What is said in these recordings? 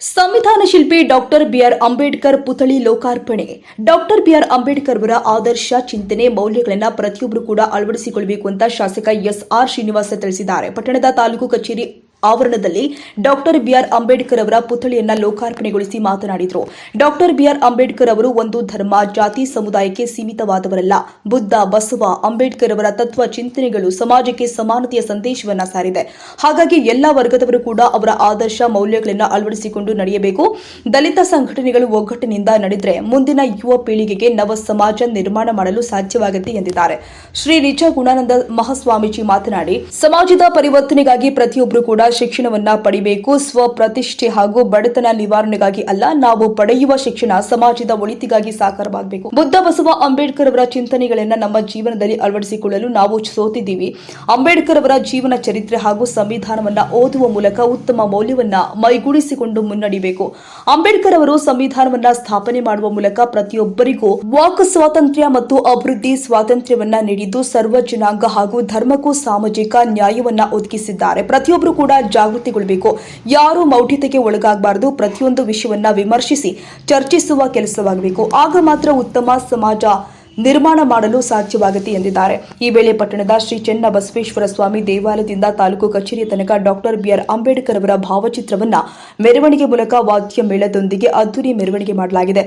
ಸಂವಿಧಾನ ಶಿಲ್ಪಿ doctor B R Ambedkar ಪುತ್ಥಳಿ ಲೋಕಾರ್ಪಣೆ. ಡಾಕ್ಟರ್ ಬಿಆರ್ ಅಂಬೇಡ್ಕರ್ ಅವರ ಆದರ್ಶ, ಚಿಂತನೆ, ಮೌಲ್ಯಗಳನ್ನು ಪ್ರತಿಯೊಬ್ಬರು ಕೂಡ ಅಳವಡಿಸಿಕೊಳ್ಳಬೇಕು ಅಂತ ಶಾಸಕ ಎಸ್ ಆರ್ ಶ್ರೀನಿವಾಸ ತಿಳಿಸಿದ್ದಾರೆ. ಪಟ್ಟಣದ ತಾಲೂಕು ಕಚೇರಿ ಆವರಣದಲ್ಲಿ ಡಾಕ್ಟರ್ ಬಿಆರ್ ಅಂಬೇಡ್ಕರ್ ಅವರ ಪುತ್ಥಳಿಯನ್ನ ಲೋಕಾರ್ಪಣೆಗೊಳಿಸಿ ಮಾತನಾಡಿದರು. ಡಾಕ್ಟರ್ ಬಿಆರ್ ಅಂಬೇಡ್ಕರ್ ಅವರು ಒಂದು ಧರ್ಮ, ಜಾತಿ, ಸಮುದಾಯಕ್ಕೆ ಸೀಮಿತವಾದವರಲ್ಲ. ಬುದ್ಧ, ಬಸವ, ಅಂಬೇಡ್ಕರ್ ಅವರ ತತ್ವ, ಚಿಂತನೆಗಳು ಸಮಾಜಕ್ಕೆ ಸಮಾನತೆಯ ಸಂದೇಶವನ್ನ ಸಾರಿದೆ. ಹಾಗಾಗಿ ಎಲ್ಲಾ ವರ್ಗದವರು ಕೂಡ ಅವರ ಆದರ್ಶ, ಮೌಲ್ಯಗಳನ್ನು ಅಳವಡಿಸಿಕೊಂಡು ನಡೆಯಬೇಕು. ದಲಿತ ಸಂಘಟನೆಗಳು ಒಗ್ಗಟ್ಟಿನಿಂದ ನಡೆದರೆ ಮುಂದಿನ ಯುವ ಪೀಳಿಗೆಗೆ ನವ ಸಮಾಜ ನಿರ್ಮಾಣ ಮಾಡಲು ಸಾಧ್ಯವಾಗುತ್ತೆ ಎಂದಿದ್ದಾರೆ. ಶ್ರೀ ನಿಜ ಗುಣಾನಂದ ಮಹಾಸ್ವಾಮೀಜಿ ಮಾತನಾಡಿ, ಸಮಾಜದ ಪರಿವರ್ತನೆಗಾಗಿ ಪ್ರತಿಯೊಬ್ಬರು ಕೂಡ ಶಿಕ್ಷಣವನ್ನ ಪಡಿಬೇಕು. ಸ್ವಪ್ರತಿಷ್ಠೆ ಹಾಗೂ ಬಡತನ ನಿವಾರಣೆಗಾಗಿ ಅಲ್ಲ, ನಾವು ಪಡೆಯುವ ಶಿಕ್ಷಣ ಸಮಾಜದ ಒಳಿತಿಗಾಗಿ ಸಾಕಾರವಾಗಬೇಕು. ಬುದ್ಧ ಬಸವ ಅಂಬೇಡ್ಕರ್ ಅವರ ಚಿಂತನೆಗಳನ್ನ ನಮ್ಮ ಜೀವನದಲ್ಲಿ ಅಳವಡಿಸಿಕೊಳ್ಳಲು ನಾವು ಸೋತಿದ್ದೀವಿ. ಅಂಬೇಡ್ಕರ್ ಅವರ ಜೀವನ ಚರಿತ್ರೆ ಹಾಗೂ ಸಂವಿಧಾನವನ್ನ ಓದುವ ಮೂಲಕ ಉತ್ತಮ ಮೌಲ್ಯವನ್ನ ಮೈಗೂಡಿಸಿಕೊಂಡು ಮುನ್ನಡೆಯಬೇಕು ಅಂಬೇಡ್ಕರ್ ಅವರು ಸಂವಿಧಾನವನ್ನ ಸ್ಥಾಪನೆ ಮಾಡುವ ಮೂಲಕ ಪ್ರತಿಯೊಬ್ಬರಿಗೂ ವಾಕ್ ಸ್ವಾತಂತ್ರ್ಯ ಮತ್ತು ಅಭಿವೃದ್ಧಿ ಸ್ವಾತಂತ್ರ್ಯವನ್ನ ನೀಡಿದ್ದು ಸರ್ವ ಜನಾಂಗ ಹಾಗೂ ಧರ್ಮಕ್ಕೂ ಸಾಮಾಜಿಕ ನ್ಯಾಯವನ್ನ ಒದಗಿಸಿದ್ದಾರೆ. ಪ್ರತಿಯೊಬ್ಬರು ಕೂಡ ಜಾಗೃತಿಗೊಳ್ಳಬೇಕು. ಯಾರು ಮೌಢ್ಯತೆಗೆ ಒಳಗಾಗಬಾರದು. ಪ್ರತಿಯೊಂದು ವಿಷಯವನ್ನ ವಿಮರ್ಶಿಸಿ ಚರ್ಚಿಸುವ ಕೆಲಸವಾಗಬೇಕು. ಆಗ ಮಾತ್ರ ಉತ್ತಮ ಸಮಾಜ ನಿರ್ಮಾಣ ಮಾಡಲು ಸಾಧ್ಯವಾಗುತ್ತೆ ಎಂದಿದ್ದಾರೆ. ಈ ವೇಳೆ ಪಟ್ಟಣದ ಶ್ರೀ ಚೆನ್ನ ಬಸವೇಶ್ವರ ಸ್ವಾಮಿ ದೇವಾಲಯದಿಂದ ತಾಲೂಕು ಕಚೇರಿಯ ತನಕ ಡಾಕ್ಟರ್ ಬಿಆರ್ ಅಂಬೇಡ್ಕರ್ ಅವರ ಭಾವಚಿತ್ರವನ್ನ ಮೆರವಣಿಗೆ ಮೂಲಕ ವಾದ್ಯ ಮೇಳದೊಂದಿಗೆ ಅದ್ದೂರಿ ಮೆರವಣಿಗೆ ಮಾಡಲಾಗಿದೆ.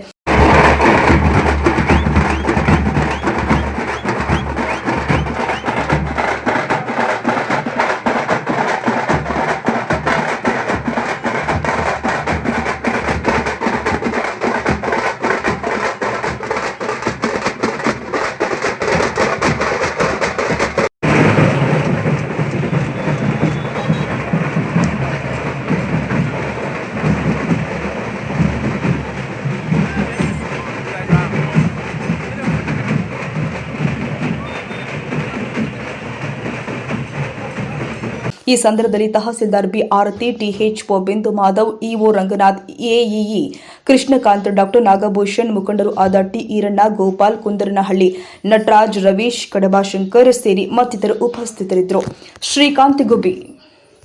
ಈ ಸಂದರ್ಭದಲ್ಲಿ tahsildar B Aarti TH O Bindu Madhav, EO Ranganath, AEE Krishnakant, doctor Nagabhushan, ಮುಖಂಡರು ಆದ ಟಿ ಈರಣ್ಣ ಗೋಪಾಲ್, ಕುಂದರನಹಳ್ಳಿ ನಟರಾಜ್ ರವೀಶ್ ಕಡಬಾಶಂಕರ್ ಸೇರಿ ಮತ್ತಿತರರು ಉಪಸ್ಥಿತರಿದ್ದರು. ಶ್ರೀಕಾಂತ್ ಗುಬ್ಬಿ